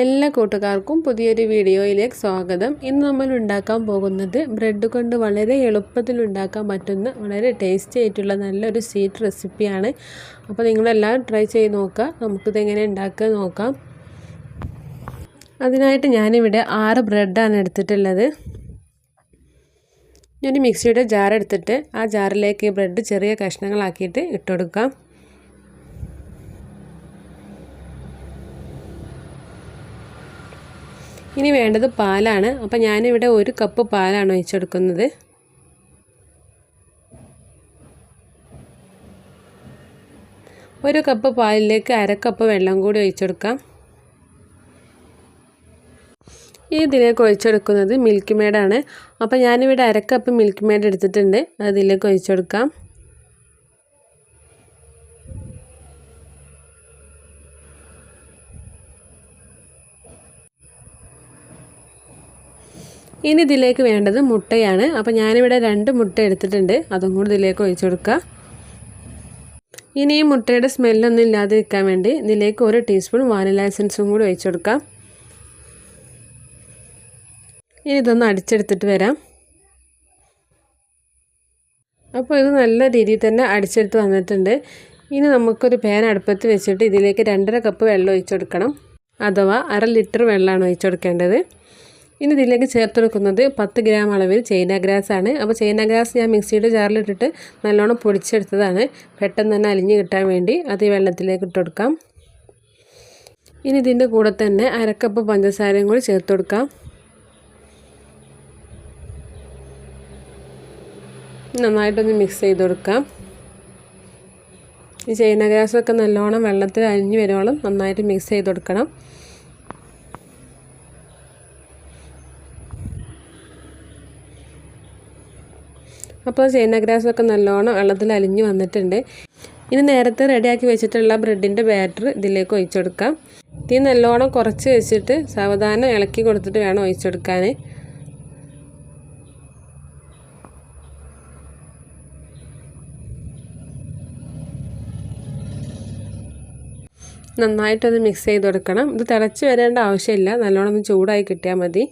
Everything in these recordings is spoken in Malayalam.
എല്ലാ കൂട്ടുകാർക്കും പുതിയൊരു വീഡിയോയിലേക്ക് സ്വാഗതം. ഇന്ന് നമ്മൾ ഉണ്ടാക്കാൻ പോകുന്നത് ബ്രെഡ് കൊണ്ട് വളരെ എളുപ്പത്തിൽ ഉണ്ടാക്കാൻ പറ്റുന്ന വളരെ ടേസ്റ്റി ആയിട്ടുള്ള നല്ലൊരു സ്വീറ്റ് റെസിപ്പിയാണ് അപ്പോൾ നിങ്ങളെല്ലാം ട്രൈ ചെയ്ത് നോക്കുക. നമുക്കിത് എങ്ങനെ ഉണ്ടാക്കുക നോക്കാം. അതിനായിട്ട് ഞാനിവിടെ ആറ് ബ്രെഡാണ് എടുത്തിട്ടുള്ളത്. ഞാൻ മിക്സിയുടെ ജാർ എടുത്തിട്ട് ആ ജാറിലേക്ക് ബ്രെഡ് ചെറിയ കഷ്ണങ്ങളാക്കിയിട്ട് ഇട്ടുകൊടുക്കാം ഇനി വേണ്ടത് പാലാണ്. അപ്പം ഞാനിവിടെ ഒരു കപ്പ് പാലാണ് ഒഴിച്ചെടുക്കുന്നത്. ഒരു കപ്പ് പാലിലേക്ക് അരക്കപ്പ് കപ്പ് വെള്ളം കൂടി ഒഴിച്ചെടുക്കാം. ഇതിലേക്ക് ഒഴിച്ചെടുക്കുന്നത് മിൽക്ക് മേഡാണ്. അപ്പോൾ ഞാനിവിടെ അരക്കപ്പ് കപ്പ് മിൽക്ക് മേഡ് എടുത്തിട്ടുണ്ട്. അതിലേക്ക് ഒഴിച്ചെടുക്കാം. ഇനി ഇതിലേക്ക് വേണ്ടത് മുട്ടയാണ്. അപ്പോൾ ഞാനിവിടെ രണ്ട് മുട്ട എടുത്തിട്ടുണ്ട്. അതും കൂടി ഇതിലേക്ക് ഒഴിച്ചു കൊടുക്കുക ഇനി ഈ മുട്ടയുടെ സ്മെല്ലൊന്നും ഇല്ലാതിരിക്കാൻ വേണ്ടി ഇതിലേക്ക് ഒരു ടീസ്പൂൺ വാനില എസൻസും കൂടി ഒഴിച്ചു കൊടുക്കാം. ഇനി ഇതൊന്ന് അടിച്ചെടുത്തിട്ട് വരാം. അപ്പോൾ ഇത് നല്ല രീതിയിൽ തന്നെ അടിച്ചെടുത്ത് വന്നിട്ടുണ്ട്. ഇനി നമുക്കൊരു പാൻ അടുപ്പത്ത് വെച്ചിട്ട് ഇതിലേക്ക് രണ്ടര കപ്പ് വെള്ളം ഒഴിച്ചു കൊടുക്കണം. അഥവാ അര ലിറ്റർ വെള്ളമാണ് ഒഴിച്ചു കൊടുക്കേണ്ടത്. ഇനി ഇതിലേക്ക് ചേർത്ത് കൊടുക്കുന്നത് പത്ത് ഗ്രാം അളവിൽ ചൈന ഗ്രാസ് ആണ്. അപ്പോൾ ചൈന ഗ്രാസ് ഞാൻ മിക്സിയുടെ ജാറിലിട്ടിട്ട് നല്ലോണം പൊടിച്ചെടുത്തതാണ്. പെട്ടെന്ന് തന്നെ അലിഞ്ഞ് കിട്ടാൻ വേണ്ടി അത് ഈ വെള്ളത്തിലേക്ക് ഇട്ട് കൊടുക്കാം. ഇനി ഇതിന്റെ കൂടെ തന്നെ അരക്കപ്പ് പഞ്ചസാരയും കൂടി ചേർത്ത് കൊടുക്കാം. നന്നായിട്ടൊന്ന് മിക്സ് ചെയ്ത് കൊടുക്കാം. ഈ ചൈന ഗ്രാസൊക്കെ നല്ലോണം വെള്ളത്തിൽ അരിഞ്ഞ് വരുവോളം നന്നായിട്ട് മിക്സ് ചെയ്ത് കൊടുക്കണം. അപ്പോൾ ചേന ഗ്രാസൊക്കെ നല്ലോണം വെള്ളത്തിൽ അലിഞ്ഞ് വന്നിട്ടുണ്ട്. ഇനി നേരത്തെ റെഡിയാക്കി വെച്ചിട്ടുള്ള ബ്രെഡിന്റെ ബാറ്റർ ഇതിലേക്ക് ഒഴിച്ചെടുക്കാം. തീ നല്ലോണം കുറച്ച് വെച്ചിട്ട് സാവധാനം ഇളക്കി കൊടുത്തിട്ട് വേണം ഒഴിച്ചെടുക്കാൻ. നന്നായിട്ടൊന്ന് മിക്സ് ചെയ്ത് കൊടുക്കണം ഇത് തിളച്ച് വരേണ്ട ആവശ്യമില്ല. നല്ലോണം ഒന്ന് ചൂടായി കിട്ടിയാൽ മതി.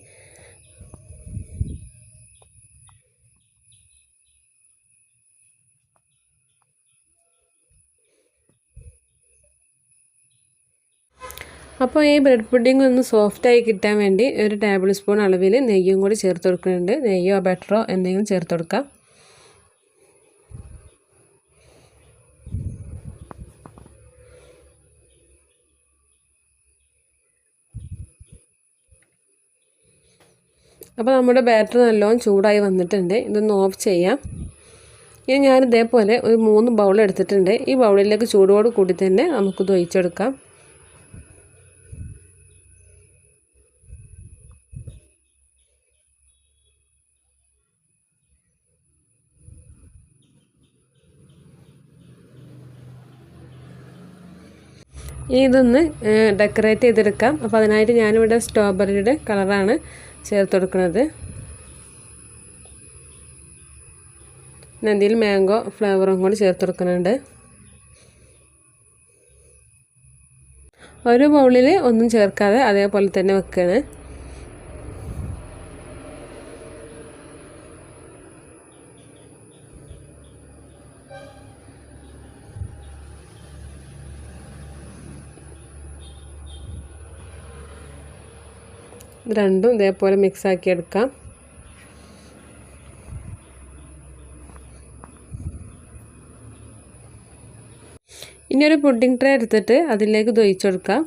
അപ്പോൾ ഈ ബ്രെഡ് പുഡിംഗ് ഒന്ന് സോഫ്റ്റായി കിട്ടാൻ വേണ്ടി ഒരു ടേബിൾ സ്പൂൺ അളവിൽ നെയ്യും കൂടി ചേർത്ത് കൊടുക്കുന്നുണ്ട്. നെയ്യോ ബട്ടറോ എന്തെങ്കിലും ചേർത്ത് കൊടുക്കാം. അപ്പോൾ നമ്മുടെ ബാറ്റർ നല്ലോണം ചൂടായി വന്നിട്ടുണ്ട്. ഇതൊന്ന് ഓഫ് ചെയ്യാം. ഇനി ഞാൻ ഇതേപോലെ ഒരു മൂന്ന് ബൗൾ എടുത്തിട്ടുണ്ട്. ഈ ബൗളിലേക്ക് ചൂടോട് കൂടി തന്നെ നമുക്കിത് ഒഴിച്ചെടുക്കാം. ഇനി ഇതൊന്ന് ഡെക്കറേറ്റ് ചെയ്തെടുക്കാം. അപ്പോൾ അതിനായിട്ട് ഞാനിവിടെ സ്ട്രോബെറിയുടെ കളറാണ് ചേർത്ത് കൊടുക്കുന്നത്. നന്ദിയിൽ മാംഗോ ഫ്ലേവറും കൂടി ചേർത്ത് കൊടുക്കുന്നുണ്ട്. ഒരു ബൗളിൽ ഒന്നും ചേർക്കാതെ അതേപോലെ തന്നെ വെക്കുകയാണ് രണ്ടും ഇതേപോലെ മിക്സാക്കി എടുക്കാം. ഇനി ഒരു പുഡിംഗ് ട്രേ എടുത്തിട്ട് അതിലേക്ക് ദൊയിച്ചു കൊടുക്കാം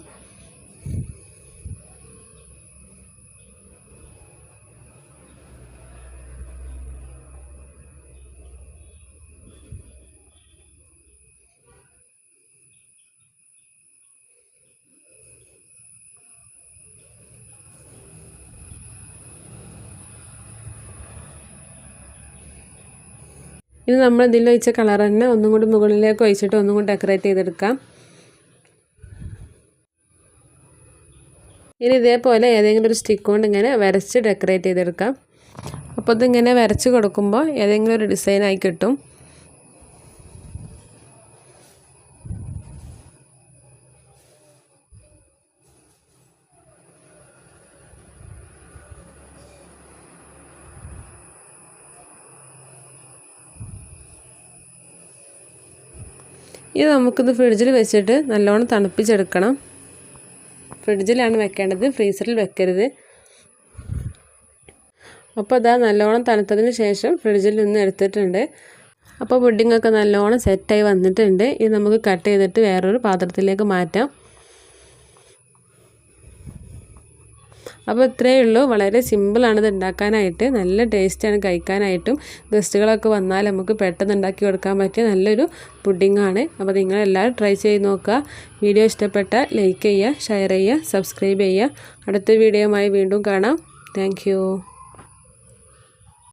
ഇത് നമ്മൾ ഇതിൽ ഒഴിച്ച കളർ തന്നെ ഒന്നും കൂടി മുകളിലേക്ക് ഒഴിച്ചിട്ട് ഒന്നും കൂടി ഡെക്കറേറ്റ് ചെയ്തെടുക്കാം. ഇനി ഇതേപോലെ ഏതെങ്കിലും ഒരു സ്റ്റിക്ക് കൊണ്ട് ഇങ്ങനെ വരച്ച് ഡെക്കറേറ്റ് ചെയ്തെടുക്കാം. അപ്പോൾ ഇതിങ്ങനെ വരച്ച് കൊടുക്കുമ്പോൾ ഏതെങ്കിലും ഒരു ഡിസൈനായി കിട്ടും. ഇത് നമുക്കിത് ഫ്രിഡ്ജിൽ വെച്ചിട്ട് നല്ലോണം തണുപ്പിച്ചെടുക്കണം. ഫ്രിഡ്ജിലാണ് വെക്കേണ്ടത് ഫ്രീസറിൽ വെക്കരുത്. അപ്പോൾ അതാ നല്ലോണം തണുത്തതിന് ശേഷം ഫ്രിഡ്ജിൽ നിന്ന് എടുത്തിട്ടുണ്ട്. അപ്പോൾ പുഡിങ്ങൊക്കെ നല്ലോണം സെറ്റായി വന്നിട്ടുണ്ട്. ഇത് നമുക്ക് കട്ട് ചെയ്തിട്ട് വേറൊരു പാത്രത്തിലേക്ക് മാറ്റാം. അപ്പോൾ ഇത്രയേ ഉള്ളൂ. വളരെ സിമ്പിളാണ് ഇത് ഉണ്ടാക്കാനായിട്ട്. നല്ല ടേസ്റ്റാണ് കഴിക്കാനായിട്ടും. ഗസ്റ്റുകളൊക്കെ വന്നാൽ നമുക്ക് പെട്ടെന്ന് ഉണ്ടാക്കി കൊടുക്കാൻ പറ്റിയ നല്ലൊരു പുഡിങ്ങാണ് അപ്പോൾ നിങ്ങളെല്ലാവരും ട്രൈ ചെയ്ത് നോക്കുക. വീഡിയോ ഇഷ്ടപ്പെട്ടാൽ ലൈക്ക് ചെയ്യുക ഷെയർ ചെയ്യുക സബ്സ്ക്രൈബ് ചെയ്യുക. അടുത്ത വീഡിയോയുമായി വീണ്ടും കാണാം. താങ്ക്